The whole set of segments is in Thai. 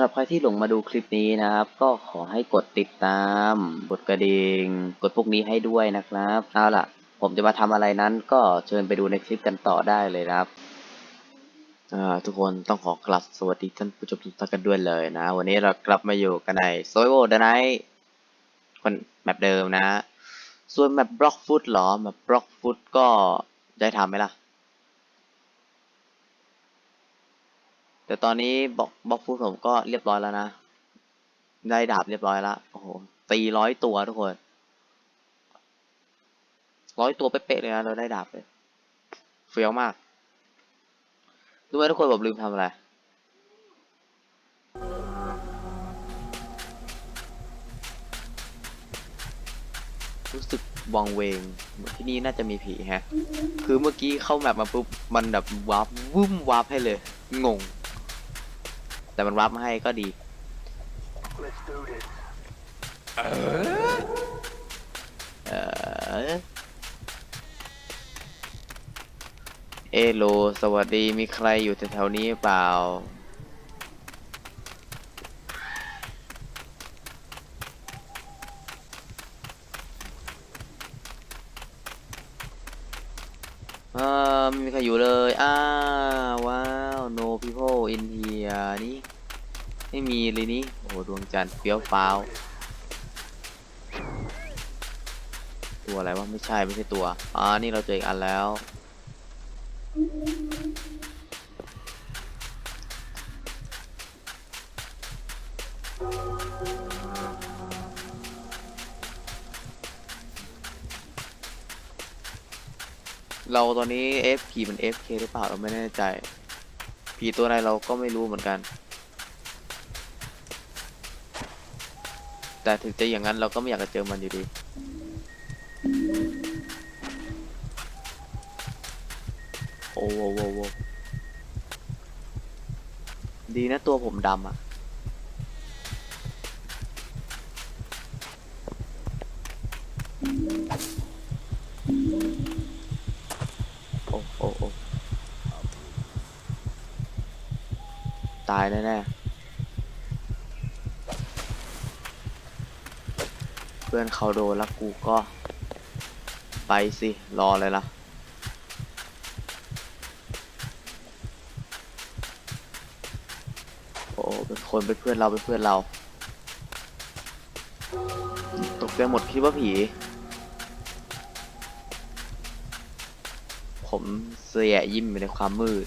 ำหรับใครที่หลงมาดูคลิปนี้นะครับ ก็ขอให้กดติดตาม กดกระดิ่งกดพวกนี้ให้ด้วยนะครับเอาล่ะ ผมจะมาทำอะไรนั้นก็เชิญไปดูในคลิปกันต่อได้เลยครับทุกคนต้องขอกลับสวัสดีท่านผู้ชมทุกท่านกันด้วยเลยนะ วันนี้เรากลับมาอยู่กันใน s o y o the Night คนแมปเดิมนะ ส่วนแมปบล็อกฟุตหรอแมปบล็อกฟุตก็ได้ทำไหมล่ะ แต่ตอนนี้บล็อกบล็อกฟุตผมก็เรียบร้อยแล้วนะ ได้ดาบเรียบร้อยแล้วโอ้โหตีร้อยตัวทุกคนร้อยตัวเป๊ะๆเลยนะเราได้ดาบเลยเฟี้ยวมากรู้ไหมทุกคนผมลืมทำอะไรรู้สึกวังเวงที่นี่น่าจะมีผีฮะ คือเมื่อกี้เข้าแมปมาปุ๊บ มันแบบวาร์ปวึ้มวาร์ปให้เลย งง แต่มันวาร์ปมาให้ก็ดีเออเอโล สวัสดีมีใครอยู่แถวๆนี้เปล่า เออไม่มีใครอยู่เลย อ้าวว้าว no people in here นี่ ไม่มีเลยนี่โอ้โหดวงจันทร์เฟี้ยวฟ้าวตัวอะไรวะไม่ใช่ไม่ใช่ตัวอ่านี่เราเจออีกอันแล้วเราตอนนี้ F ผีมัน FK หรือเปล่าเราไม่แน่ใจผีตัวไหนเราก็ไม่รู้เหมือนกัน แต่ถึงจะอย่างนั้นเราก็ไม่อยากจะเจอมันอยู่ดีโอ้โหโว้โว้ดีนะตัวผมดำอะโอ้โอ้โอ้ตายแน่ๆ พื่อนเขาโดนแล้วกูก็ ไปสิ รอเลยล่ะ โอ้เป็นคนเป็นเพื่อนเราเป็นเพื่อนเรา ตกใจหมดคิดว่าผี ผมเสียยิ้มไปในความมืด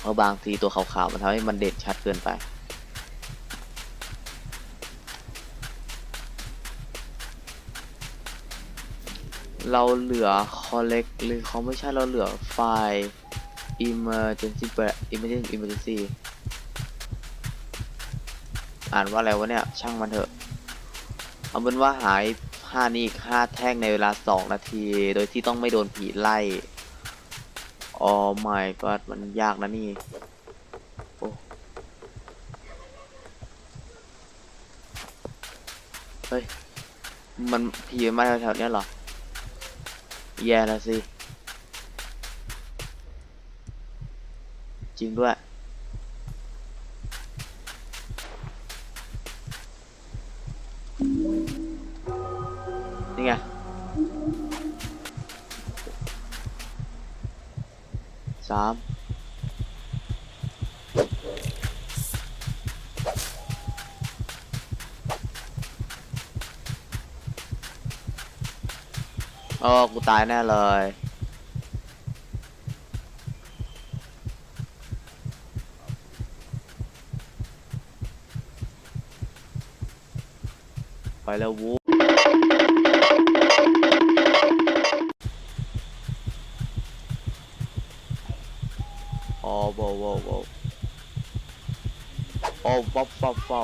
เพราะบางทีตัวขาวๆมันทำให้มันเด่นชัดเกินไป เราเหลือ collect หรือเขาไม่ใช่เราเหลือไฟล์ emergency emergency emergency อ่านว่าอะไรวะเนี่ย ช่างมันเถอะ เอาเป็นว่าหายห้านี่อีกห้าแท่งในเวลาสองนาที โดยที่ต้องไม่โดนผีไล่อ๋อ my god มันยากนะนี่โอ้เฮ้ย มันผีมาแถวๆเนี้ยเหรอ แย่แล้วสิ จริงด้วย ตายแน่เลยไปแล้ววูอ๋อโว้วโว้วโว้วโอ้ป๊อปป๊อปป๊อ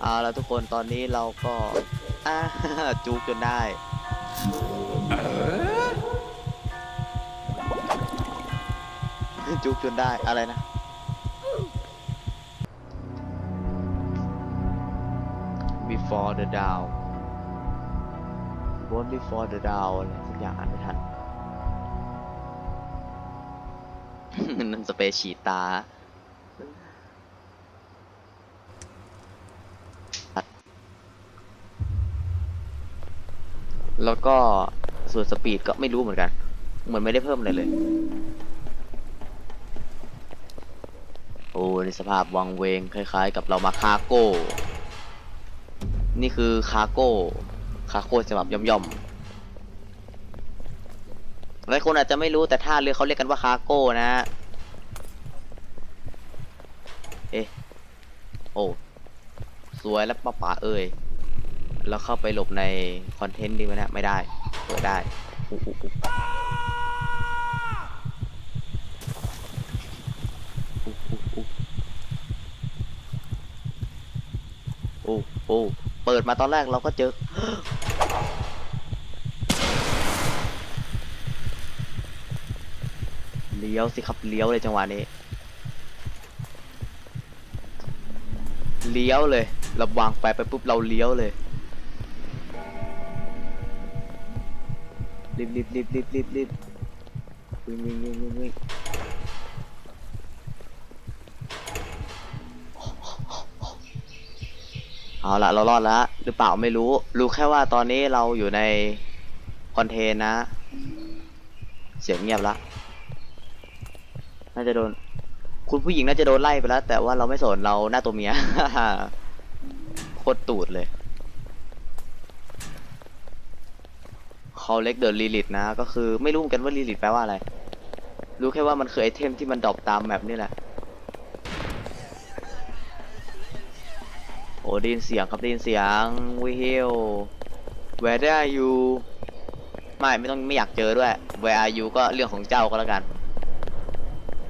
เอาแล้วทุกคนตอนนี้เราก็อ่าจูกจนได้ จุกจนได้อะไรนะ before the down born before the down อะไรสักอย่างอ่านไม่ทัน นั่นสเปรฉีตาแล้วก็ส่วนสปีดก็ไม่รู้เหมือนกัน เหมือนไม่ได้เพิ่มอะไรเลย ในสภาพวังเวงคล้าย ๆ กับเรามาคาโก้ นี่คือคาโก้คาโก้ฉบับย่อมๆหลายคนอาจจะไม่รู้แต่ท่าเรือเขาเรียกกันว่าคาโก้นะเอ๊ะโอ้สวยแล้วป้าป๋าเอ่ยแล้วเข้าไปหลบในคอนเทนต์ดีไหมนะไม่ได้เปิดได้อุ๊อุ๊อุ๊อุ๊อุ๊อุ๊ โอ้โอ้เปิดมาตอนแรกเราก็เจอ เลี้ยวสิครับเลี้ยวเลยจังหวะนี้ เลี้ยวเลยเราวางแฟไปปุ๊บเราเลี้ยวเลยรีบรีบรีบรีบรีบรีบวิ่งวิ่งวิ่งวิ่งวิ่ง เอาละเรารอดแล้วหรือเปล่าไม่รู้ รู้แค่ว่าตอนนี้เราอยู่ในคอนเทนนะ เสียงเงียบละน่าจะโดน คุณผู้หญิงน่าจะโดนไล่ไปแล้ว แต่ว่าเราไม่สนเราหน้าตัวเมียโคตรตูดเลยเขาเล็กเดอะลีลิตนะ ก็คือไม่รู้เหมือนกันว่าลีลิตแปลว่าอะไร รู้แค่ว่ามันคือไอเทมที่มันดรอปตามแมปนี่แหละ โอ้ ได้ยินเสียงครับได้ยินเสียงวิเฮล Where are you ไม่ไม่ต้องไม่อยากเจอด้วย Where are you ก็เรื่องของเจ้าก็แล้วกัน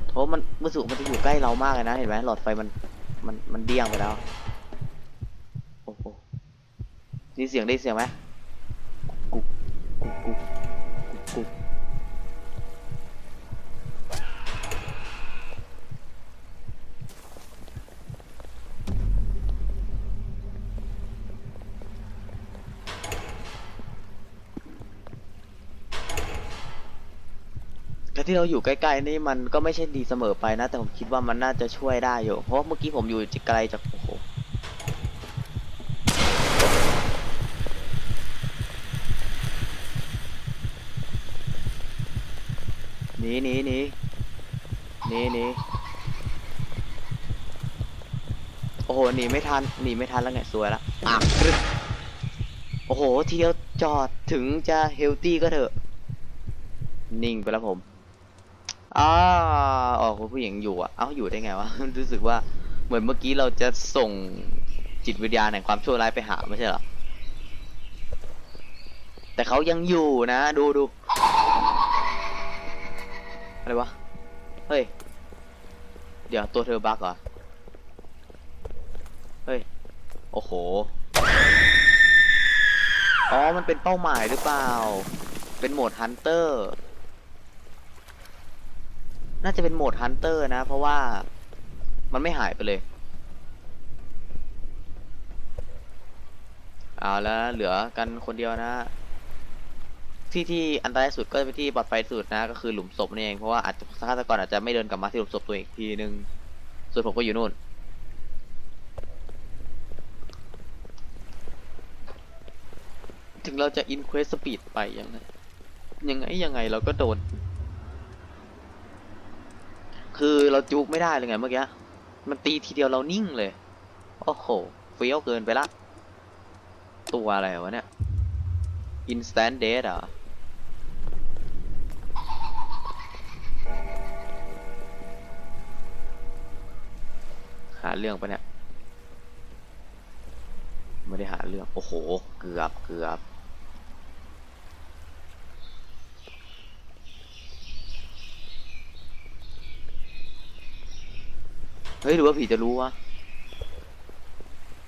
เทอ้มันมือสุมันจะอยู่ใกล้เรามากเลยนะเห็นไหมหลอดไฟมันมันมันเดี้ยงไปแล้วโอ้โหได้ยินเสียงได้ยินเสียงไหม การที่เราอยู่ใกล้ๆนี่มันก็ไม่ใช่ดีเสมอไปนะ แต่ผมคิดว่ามันน่าจะช่วยได้อยู่ เพราะเมื่อกี้ผมอยู่ไกลจากโอ้โหหนีหนีหนีหนีหนีโอ้โหหนีไม่ทันหนีไม่ทันแล้วไงสวยละอะโอ้โหทีเดียวจอดถึงจะเฮลตี้ก็เถอะ นิ่งไปแล้วผม อ้าออคุณผู้หญิงอยู่อะ เอ้าอยู่ได้ไงวะ รู้สึกว่าเหมือนเมื่อกี้เราจะส่งจิตวิญญาณแห่งความชั่วร้ายไปหาไม่ใช่เหรอ แต่เขายังอยู่นะ ดูดูอะไรวะ เฮ้ย เดี๋ยวตัวเธอบักเหรอ เฮ้ย โอ้โห อ๋อ มันเป็นเป้าหมายหรือเปล่า เป็นโหมดฮันเตอร์ น่าจะเป็นโหมดฮันเตอร์นะ เพราะว่ามันไม่หายไปเลย เอาแล้วเหลือกันคนเดียวนะ ที่ที่อันตรายสุดก็เป็นที่ปลอดภัยสุดนะ ก็คือหลุมศพนี่เองเพราะว่าอาจจะฆาตกรอาจจะไม่เดินกลับมาที่หลุมศพตัวเองอีกทีนึงส่วนผมก็อยู่นู่นถึงเราจะอินเควสสปีดไปยังไงยังไงยังไงเราก็โดน คือเราจุกไม่ได้เลยไงเมื่อกี้ มันตีทีเดียวเรานิ่งเลย โอ้โห เฟี้ยวเกินไปละ ตัวอะไรวะเนี่ย instant death เหรอหาเรื่องปะเนี่ย ไม่ได้หาเรื่อง โอ้โห เกือบ เกือบ เฮ้ยหรือว่าผีจะรู้วะ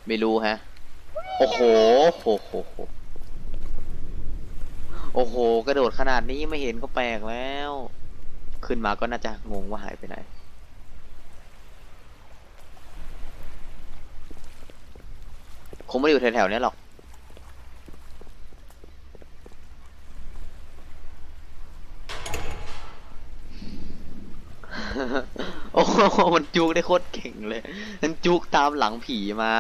ไม่รู้ฮะ โอ้โหโหโหโหโอ้โห กระโดดขนาดนี้ไม่เห็นก็แปลกแล้ว ขึ้นมาก็น่าจะงงว่าหายไปไหน คงไม่ได้อยู่แถวๆเนี้ยหรอก โอ้โหมันจุกได้โคตรเก่งเลยมันจุกตามหลังผีมา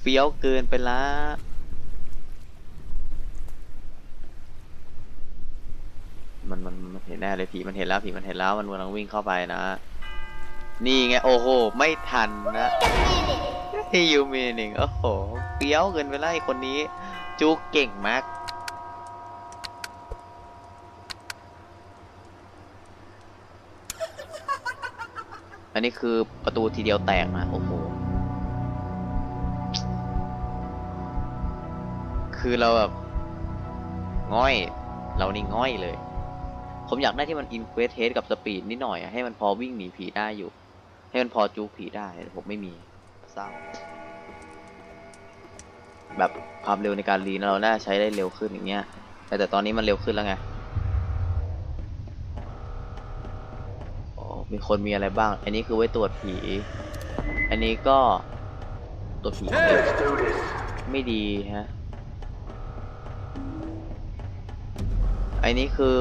เฟี้ยวเกินไปละมันมันมันเห็นแน่เลยผีมันเห็นแล้วผีมันเห็นแล้วมันกำลังวิ่งเข้าไปนะ นี่ไงโอ้โห ไม่ทันนะที่ยูมีหนึ่งโอ้โหเปี้ยวเกินไปไล่คนนี้ จุกเก่งมาก อันนี้คือประตูทีเดียวแตกนะโอ้โห คือเราแบบง่อย เรานี่ง่อยเลย ผมอยากได้ที่มันอินเ e สเทสกับสปีดนิดหน่อย ให้มันพอวิ่งหนีผีได้อยู่ ให้มันพอจูผีได้ ผมไม่มีเศร้า แบบความเร็วในการรีนเราน่าใช้ได้เร็วขึ้นอย่างเงี้ย แต่แต่ตอนนี้มันเร็วขึ้นแล้วไงโอ้ มีคนมีอะไรบ้าง อันนี้คือไว้ตรวจผี อันนี้ก็ตรวจผีไม่ดีฮะ อันนี้คือ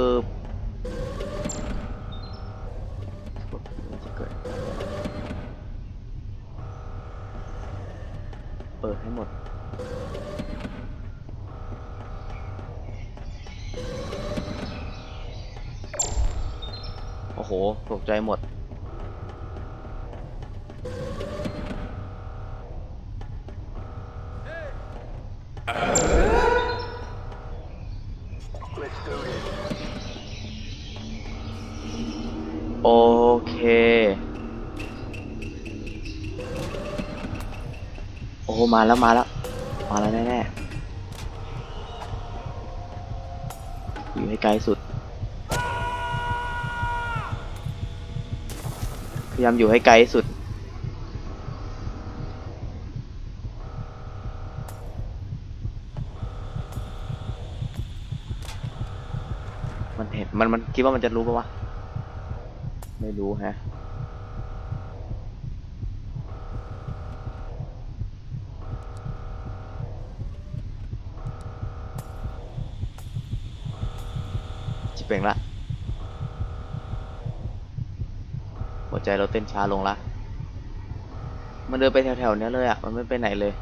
เปิดให้หมด โอ้โหตกใจหมด โอเค โอ้ มาแล้วมาแล้ว มาแล้วแน่ๆ อยู่ให้ไกลสุด ยายามอยู่ให้ไกลสุด มันเห็นมันมันคิดว่ามันจะรู้ปะวะ ไม่รู้ฮะจิบเป่งละ หัวใจเราเต้นช้าลงละ มันเดินไปแถวๆเนี้ยเลยอะ มันไม่ไปไหนเลย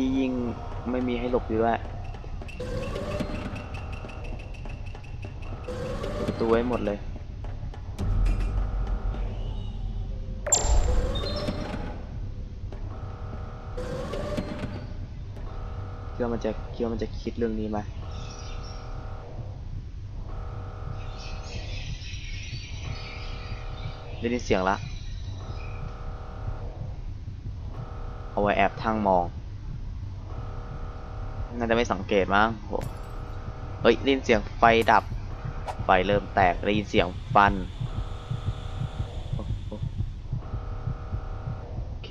ที่ยิงไม่มีให้หลบด้วยประตูไว้หมดเลยคิดว่ามันจะคิดว่ามันจะคิดเรื่องนี้ไหมได้ยินเสียงละ เอาไว้แอบทางมอง น่าจะไม่สังเกตมั้งโหเฮ้ยได้ยินเสียงไฟดับ ไฟเริ่มแตกได้ยินเสียงฟัน โอเค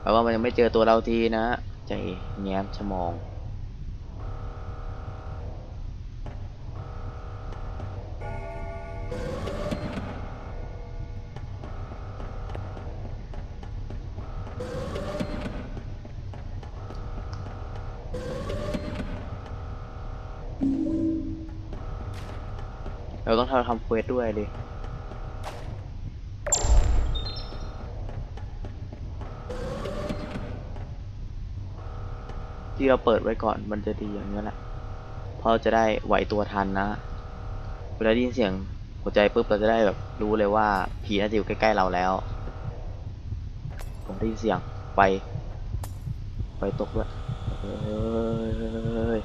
แปลว่ามันยังไม่เจอตัวเราทีนะ ใจแง้มชะมอง เราต้องทำทำเควสด้วยดิที่เราเปิดไว้ก่อนมันจะดีอย่างนี้แหละเพราะจะได้ไหวตัวทันนะ เวลาได้ยินเสียงหัวใจปุ๊บเราจะได้แบบรู้เลยว่าผีน่าจะอยู่ใกล้ๆเราแล้ว ผมได้ยินเสียงไฟไฟตกด้วยเฮ้ย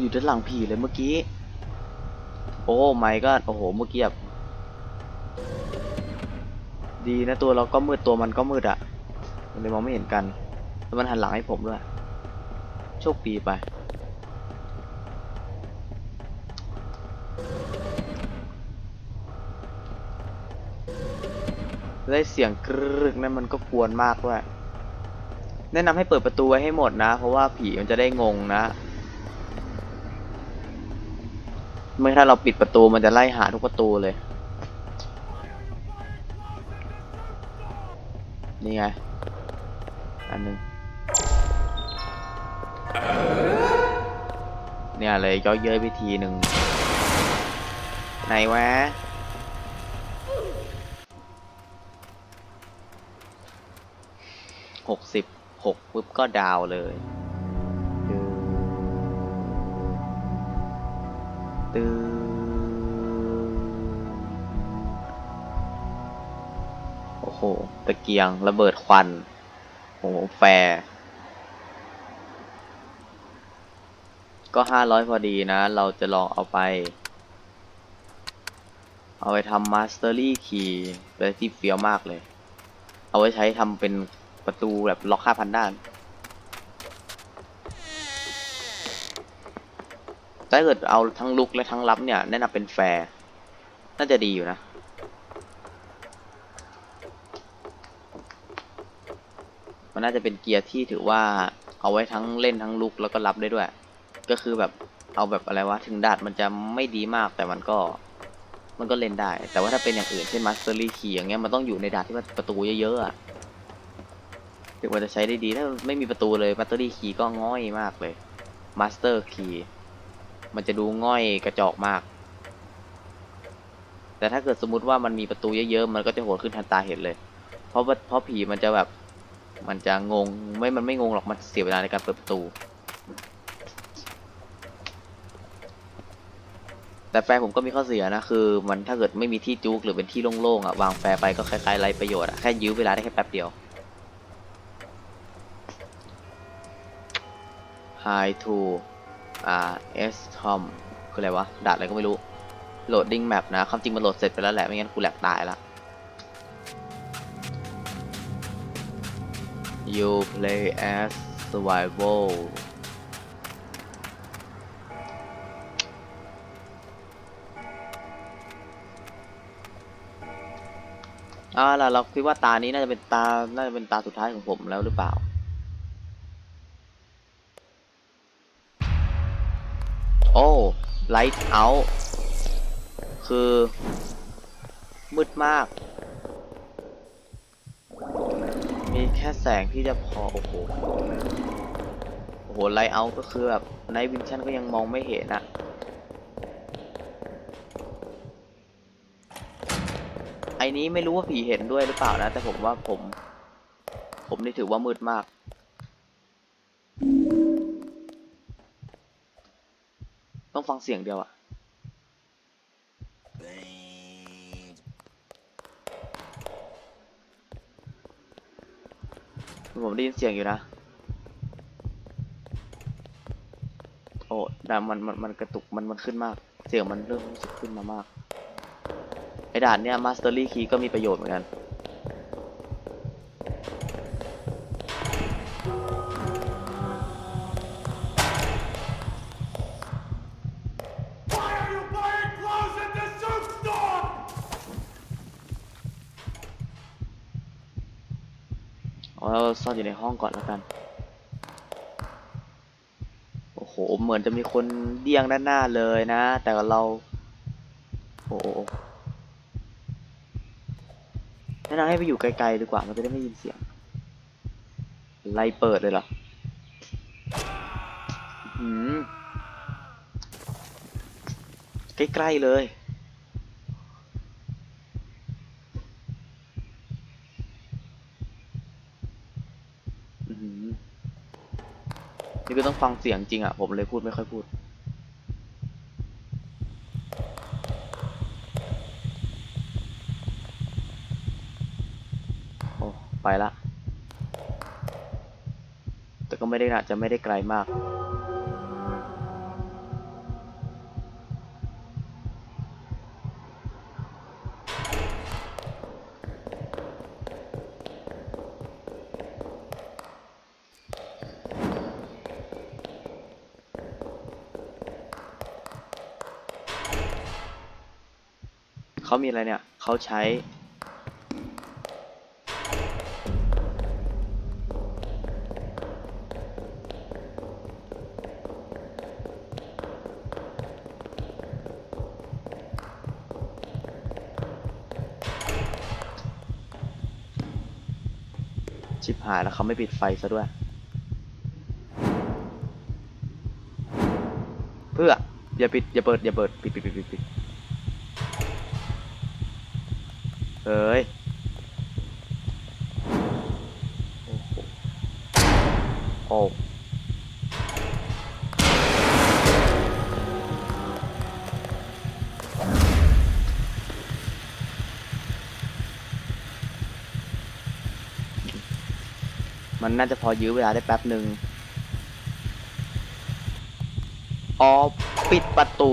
อยู่ด้านหลังผีเลยเมื่อกี้ โอ้ไม่ก็โอ้โห เมื่อกี้แบบดีนะตัวเราก็มืดตัวมันก็มืดอะมันเลยมองไม่เห็นกันแล้วมันหันหลังให้ผมด้วย โชคดีไปได้เสียงกรึกนั่นมันก็กวนมากด้วยแนะนำให้เปิดประตูไว้ให้หมดนะ เพราะว่าผีมันจะได้งงนะ เมื่อถ้าเราปิดประตูมันจะไล่หาทุกประตูเลย นี่ไง อันหนึงเนี่ยเลยย่อเย้ยไปทีหนึ่งไหนวะหกสิบหกปุ๊บก็ดาวเลย ตือโอ้โห ตะเกียง ระเบิดควัน โอ้โห แฟร์ก็ห้าร้อยพอดีนะ เราจะลองเอาไป เอาไปทำมาสเตอรี่คีย์เป็นที่เฟี้ยวมากเลย เอาไว้ใช้ทำเป็นประตูแบบล็อกห้าพันด้าน ถ้าเกิดเอาทั้งลุกและทั้งรับเนี่ยแนะนำเป็นแฟร์น่าจะดีอยู่นะมันน่าจะเป็นเกียร์ที่ถือว่าเอาไว้ทั้งเล่นทั้งลุกแล้วก็รับได้ด้วย ก็คือแบบเอาแบบอะไรวะถึงดาดมันจะไม่ดีมากแต่มันก็มันก็เล่นได้ แต่ว่าถ้าเป็นอย่างอื่นเช่นมาสเตอรี่คีอย่างเงี้ยมันต้องอยู่ในดาดที่มันประตูเยอะๆอะถึงมันจะใช้ได้ดีถ้าไม่มีประตูเลยมาสเตอรี่คีก็ง่อยมากเลยมาสเตอร์คี มันจะดูง่อยกระจอกมาก แต่ถ้าเกิดสมมติว่ามันมีประตูเยอะๆ มันก็จะโหดขึ้นทันตาเห็นเลย เพราะว่าเพราะผีมันจะแบบ มันจะงง ไม่ มันไม่งงหรอก มันเสียเวลาในการเปิดประตู แต่แฟร์ผมก็มีข้อเสียนะ คือ มันถ้าเกิดไม่มีที่จุกหรือเป็นที่โล่งๆอะ วางแฟร์ไปก็คล้ายๆไรประโยชน์อะ แค่ยื้อเวลาได้แค่แป๊บเดียว High to R S Tom คืออะไรวะดัดอะไรก็ไม่รู้ Loading Map นะความจริงมันโหลดเสร็จไปแล้วแหละ ไม่งั้นกูแหลกตายละ You play as survival อ่าล่ะเราคิดว่าตานี้น่าจะเป็นตา น่าจะเป็นตาสุดท้ายของผมแล้วหรือเปล่า light out คือ มืดมาก มีแค่แสงที่จะพอ โอ้โห โอ้โห light out ก็คือแบบในวินชั่นก็ยังมองไม่เห็นอะไอ้นี้ไม่รู้ว่าผีเห็นด้วยหรือเปล่านะ แต่ผมว่าผม ผมนี่ถือว่ามืดมาก ต้องฟังเสียงเดียวอะผมได้ยินเสียงอยู่นะ โอ้แต่มันมันมันกระตุกมันมันขึ้นมาก เสียงมันเริ่มรู้สึกขึ้นมามาก ไอ้ด่านเนี้ยมาสเตอรี่คีก็มีประโยชน์เหมือนกัน ซ่อนอยู่ในห้องก่อนแล้วกัน โอ้โห เหมือนจะมีคนเดียงด้านหน้าเลยนะ แต่เราโอ้โหแนะนำให้ไปอยู่ไกลๆดีกว่า มันจะได้ไม่ยินเสียง ไล่เปิดเลยเหรอหืมใกล้ๆเลย อื้อหือนี่ก็ ต้องฟังเสียงจริงอะ ผมเลยพูดไม่ค่อยพูด โอ้ ไปละ แต่ก็ไม่ได้น่าจะไม่ได้ไกลมาก เขามีอะไรเนี่ยเขาใช้ชิบหายแล้วเขาไม่ปิดไฟซะด้วย เพื่ออย่าปิดอย่าเปิดอย่าเปิดปิดปิดปิดปิดปิด เอ้ยโอ้โหโอ้มันน่าจะพอยื้อเวลาได้แป๊บหนึ่งอ๋อปิดประตู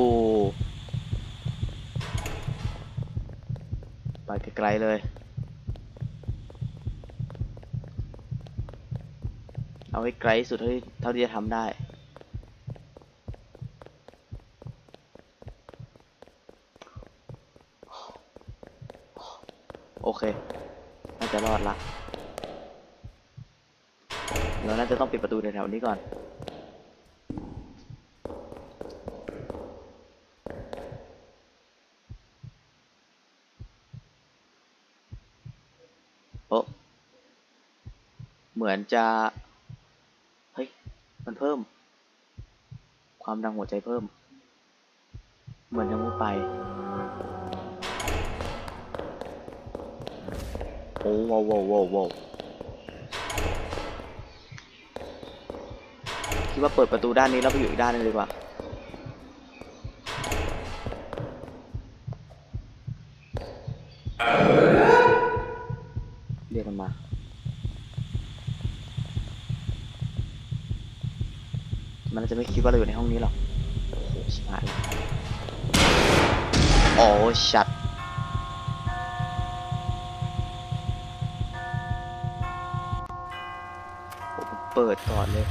ไกลๆเลย เอาให้ไกลที่สุดเท่าที่เท่าที่จะทำได้โอเค น่าจะรอดละ เราน่าจะต้องปิดประตูแถวๆนี้ก่อน โอ้เหมื อนจะ เฮ้ย มันเพิ่ม ความดังหัวใจเพิ่ม เหมือนจะมุดไป โอ้ว้าวว้าวว้าวว้าวคิดว่าเปิดประตูด้านนี้แล้วไปอยู่อีกด้านนึงดีกว่า มันจะไม่คิดว่าเราอยู่ในห้องนี้หรอกโอ้โหชิบหายโอ้ชัดผมเปิดก่อนเลย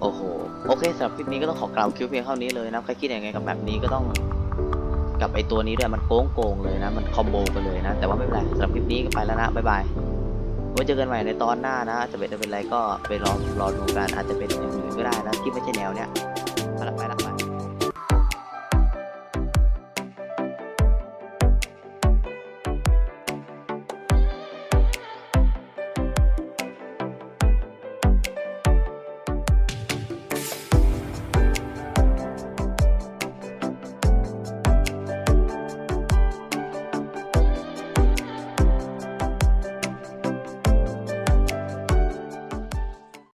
โอ้โห โอเคสำหรับคลิปนี้ก็ต้องขอกล่าวคิวเพียงเท่านี้เลยนะใครคิดยังไงกับแบบนี้ก็ต้องกับไอตัวนี้ด้วยมันโก้งโกงเลยนะ มันคอมโบกันเลยนะ แต่ว่าไม่เป็นไรสำหรับคลิปนี้ก็ไปแล้วนะ บ๊ายบาย ไว้เจอกันใหม่ในตอนหน้านะจะเป็นจะเป็นอะไรก็ไปรอรอดูกันอาจจะเป็นอย่างอื่นก็ได้นะที่ไม่ใช่แนวเนี้ยไปละไปละ